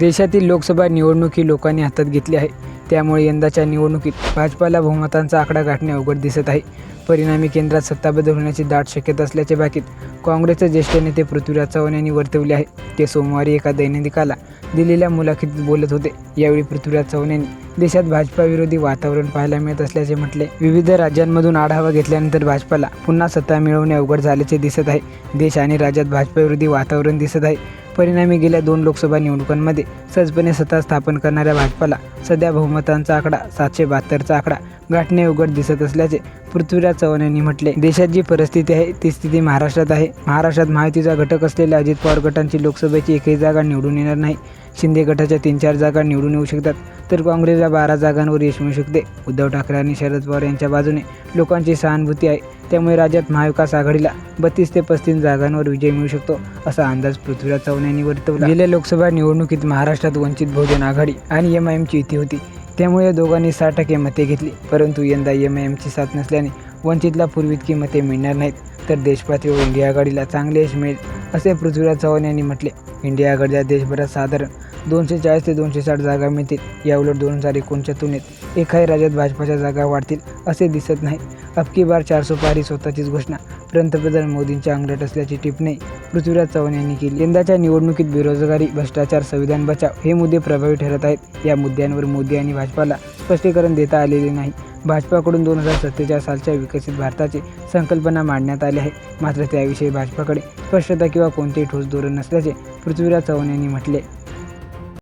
देशातील लोकसभा निवडणूक ही लोकांनी हातात घेतली आहे. त्यामुळे यंदाच्या निवडणुकीत भाजपाला बहुमतांचा आकडा गाठणे अवघड दिसत आहे. परिणामी केंद्रात सत्ता बदल होण्याची दाट शक्यता असल्याच्या बाकीत काँग्रेसचे ज्येष्ठ नेते पृथ्वीराज चव्हाण यांनी वर्तवले आहे. ते सोमवारी एका दैनंदिकाला दिलेल्या मुलाखतीत बोलत होते. यावेळी पृथ्वीराज चव्हाण यांनी देशात भाजपाविरोधी वातावरण पाहायला मिळत असल्याचे म्हटले. विविध राज्यांमधून आढावा घेतल्यानंतर भाजपाला पुन्हा सत्ता मिळवणे अवघड झाल्याचे दिसत आहे. देश आणि राज्यात भाजपाविरोधी वातावरण दिसत आहे. परिणामी गेल्या दोन लोकसभा निवडणुकांमध्ये सहजपणे सत्ता स्थापन करणाऱ्या भाजपाला सध्या बहुमतांचा आकडा सातशे बहात्तरचा आकडा गाठणे उघड दिसत असल्याचे पृथ्वीराज चव्हाण यांनी म्हटले. देशात जी परिस्थिती आहे ती स्थिती महाराष्ट्रात आहे. महाराष्ट्रात महायुतीचा घटक असलेल्या अजित पवार गटांची लोकसभेची एकही जागा निवडून येणार नाही. शिंदे गटाच्या तीन चार जागा निवडून येऊ शकतात तर काँग्रेसला बारा जागांवर यश मिळू शकते. उद्धव ठाकरे आणि शरद पवार यांच्या बाजूने लोकांची सहानुभूती आहे त्यामुळे राज्यात महाविकास आघाडीला बत्तीस ते पस्तीस जागांवर विजय मिळू शकतो असा अंदाज पृथ्वीराज चव्हाण यांनी वर्तवला. गेल्या लोकसभा निवडणुकीत महाराष्ट्रात वंचित बहुजन आघाडी आणि एम आय एमची युती होती त्यामुळे या दोघांनी सहा टक्के मते घेतली परंतु यंदा एम आय एमची साथ नसल्याने वंचितला पूर्वी इतकी मते मिळणार नाहीत तर देशपातळीवर इंडिया आघाडीला चांगले यश मिळेल. असे पृथ्वीराज चव्हाण यांनी म्हटले. इंडिया आघाडीला देशभरात साधारण दोनशे चाळीस ते दोनशे साठ जागा मिळतील. याउलट दोन हजार एकोणच्या तुलनेत एकाही राज्यात भाजपाच्या जागा वाढतील असे दिसत नाही. अबकी बार चारशे पारी स्वतःचीच घोषणा. पंतप्रधान मोदींच्या अंगलट असल्याची टिप्पणी पृथ्वीराज चव्हाण यांनी केली. यंदाच्या निवडणुकीत बेरोजगारी भ्रष्टाचार संविधान बचाव हे मुद्दे प्रभावी ठरत आहेत. या मुद्द्यांवर मोदी आणि भाजपाला स्पष्टीकरण देता आलेले नाही. भाजपाकडून दोन हजार सत्तेचाळीस सालच्या विकसित भारताची संकल्पना मांडण्यात आली आहे. मात्र त्याविषयी भाजपाकडे स्पष्टता किंवा कोणतेही ठोस धोरण नसल्याचे पृथ्वीराज चव्हाण यांनी म्हटले